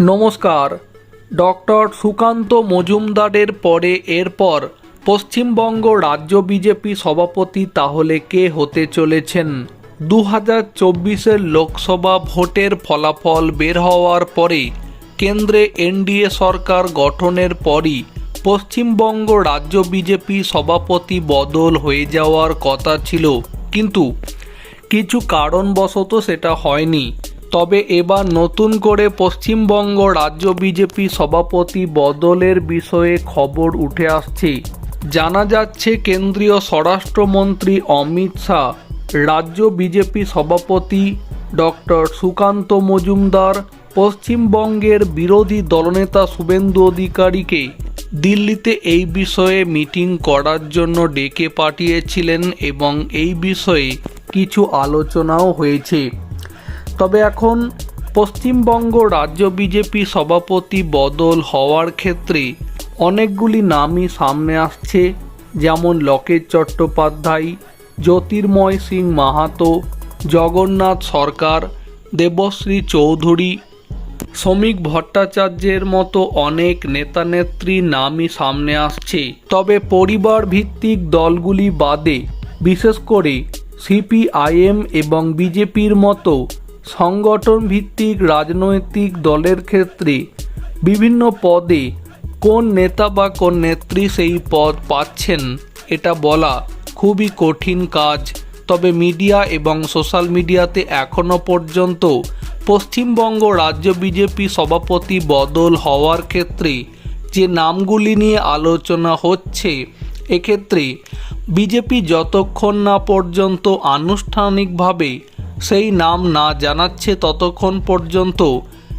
নমস্কার। ডক্টর সুকান্ত মজুমদারের পরে এরপর পশ্চিমবঙ্গ রাজ্য বিজেপি সভাপতি তাহলে কে হতে চলেছেন? দু হাজার চব্বিশের লোকসভা ভোটের ফলাফল বের হওয়ার পরে কেন্দ্রে এনডিএ সরকার গঠনের পরই পশ্চিমবঙ্গ রাজ্য বিজেপি সভাপতি বদল হয়ে যাওয়ার কথা ছিল। কিন্তু কিছু কারণবশত সেটা হয়নি। তবে এবার নতুন করে পশ্চিমবঙ্গ রাজ্য বিজেপি সভাপতি বদলের বিষয়ে খবর উঠে আসছে। জানা যাচ্ছে কেন্দ্রীয় স্বরাষ্ট্রমন্ত্রী অমিত শাহ, রাজ্য বিজেপি সভাপতি ডক্টর সুকান্ত মজুমদার, পশ্চিমবঙ্গের বিরোধী দলনেতা শুভেন্দু অধিকারীকে দিল্লিতে এই বিষয়ে মিটিং করার জন্য ডেকে পাঠিয়েছিলেন এবং এই বিষয়ে কিছু আলোচনাও হয়েছে। তবে এখন পশ্চিমবঙ্গ রাজ্য বিজেপি সভাপতি বদল হওয়ার ক্ষেত্রে অনেকগুলি নামই সামনে আসছে, যেমন লকেট চট্টোপাধ্যায়, জ্যোতির্ময় সিং মাহাতো, জগন্নাথ সরকার, দেবশ্রী চৌধুরী। শ্রমিক ভট্টাচার্যের মতো অনেক নেতানেত্রীর নামই সামনে আসছে। তবে পরিবার ভিত্তিক দলগুলি বাদে, বিশেষ করে সিপিআইএম এবং বিজেপির মতো সংগঠন ভিত্তিক রাজনৈতিক দলের ক্ষেত্রে বিভিন্ন পদে কোন নেতা বা কোন নেত্রী সেই পদ পাচ্ছেন এটা বলা খুবই কঠিন কাজ। তবে মিডিয়া এবং সোশ্যাল মিডিয়াতে এখনও পর্যন্ত পশ্চিমবঙ্গ রাজ্য বিজেপি সভাপতি বদল হওয়ার ক্ষেত্রে যে নামগুলি নিয়ে আলোচনা হচ্ছে, এক্ষেত্রে বিজেপি যতক্ষণ না পর্যন্ত আনুষ্ঠানিকভাবে সেই নাম না জানাচ্ছে ততক্ষণ পর্যন্ত।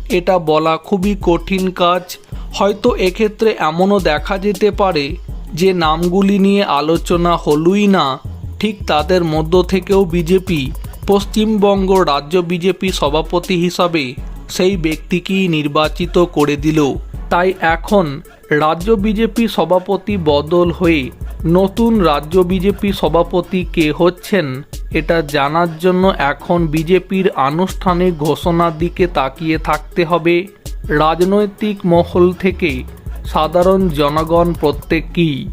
এটা বলা খুবই কঠিন কাজ। হয়তো এক্ষেত্রে এমনও দেখা যেতে পারে যে নামগুলি নিয়ে আলোচনা হলই না। ঠিক তাদের মধ্য থেকেও বিজেপি, পশ্চিমবঙ্গ রাজ্য বিজেপি সভাপতি হিসাবে সেই ব্যক্তিকেই নির্বাচিত করে দিল। তাই এখন রাজ্য বিজেপি সভাপতি বদল হয়ে নতুন রাজ্য বিজেপি সভাপতি কে হচ্ছেন এটা জানার জন্য এখন বিজেপির আনুষ্ঠানিক ঘোষণার দিকে তাকিয়ে থাকতে হবে। রাজনৈতিক মহল থেকে সাধারণ জনগণ প্রত্যেককেই।